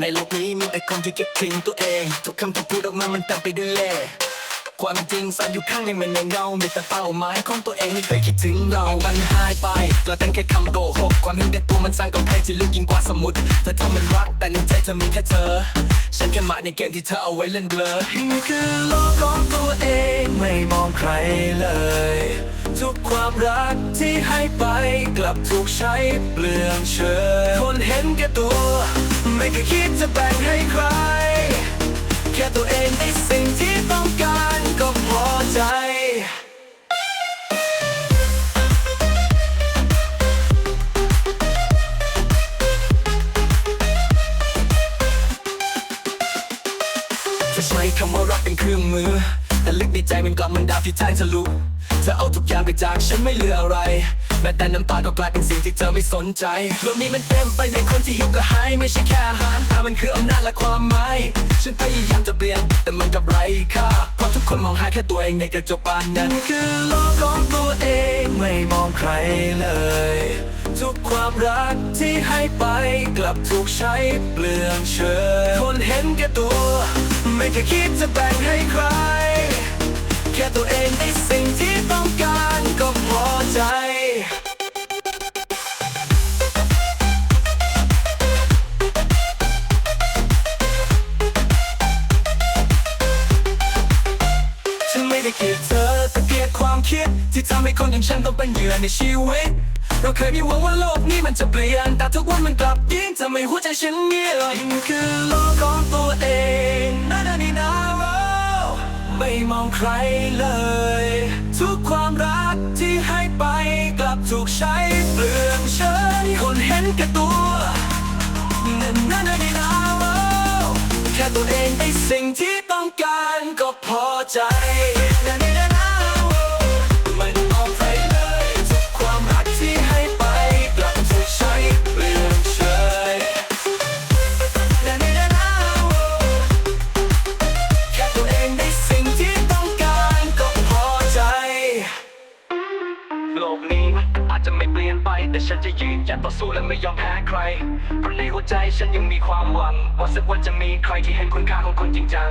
ในโลกนี้มีแต่คนที่คิดถึงตัวเอง ทุกคำที่พูดออกมามันเต็มไปด้วยเล่ความจริงซ่อนอยู่ข้างในมันในเงามีแต่เป้าหมายของตัวเองไม่เคยคิดถึงเรา มันหายไปกลายเป็นแค่คำโกหกความเห็นแก่ตัวมันสร้างกำแพงที่ลึกยิ่งกว่าสมุทรเธอทำมันรักแต่ในใจเธอมีแค่เธอ ฉันแค่หมาในเกมที่เธอเอาไว้เล่นเบลอนี่คือโลกของตัวเองไม่มองใครเลย ทุกความรักที่ให้ไปกลับถูกใช้เปลืองเชย เคยคิดจะแบ่งให้ใคร แค่ตัวเองในสิ่งที่ต้องการก็พอใจจะใช้คำว่ารักเป็นเครื่องมือ แต่ลึกในใจมันกลับมันดาบที่แทงทะลุ ธอเอาทุกอย่างไปจากฉันไม่เหลืออะไร แม้แต่น้ำตาก็กลายเป็นสิ่งที่เธอไม่สนใจโลกนี้มันเต็มไปในคนที่หิวกระหายไม่ใช่แค่อาหารแต่มันคืออำนาจและความหมายฉันพยายามจะเปลี่ยนแต่มันกับไรค่าเพราะทุกคนมองหาแค่ตัวเองในกระจกบานนั้นคือโลกของตัวเองไม่มองใครเลย ทุกความรักที่ให้ไปกลับถูกใช้เปลืองเชยคนเห็นแก่ตัว ไม่เคยคิดจะแบ่งให้ใคร ค่ตัวเองในสิ่งที่ต้องการก็พอใจฉันไม่ได้เกลียดเธอแต่เกลียดความคิด ที่ทำให้คนอย่างฉันต้องเป็นเหยื่อในชีวิต เราเคยมีหวังว่าโลกนี้มันจะเปลี่ยน แต่ทุกวันมันกลับยิ่งทำให้หัวใจฉันเงียบคือโล ใครเลย ทุกความรักที่ให้ไปกลับถูกใช้เปลืองเฉยคนเห็นแก่ตัวนั่นนั่นนี่นาวแค่ตัวเองไอสิ่งที่ต้องการก็พอใจนานานาน แต่ฉันจะยืนหยัดต่อสู้และไม่ยอมแพ้ใคร เพราะในหัวใจฉันยังมีความหวัง ว่าสักวันจะมีใครที่เห็นคุณค่าของคนจริงจัง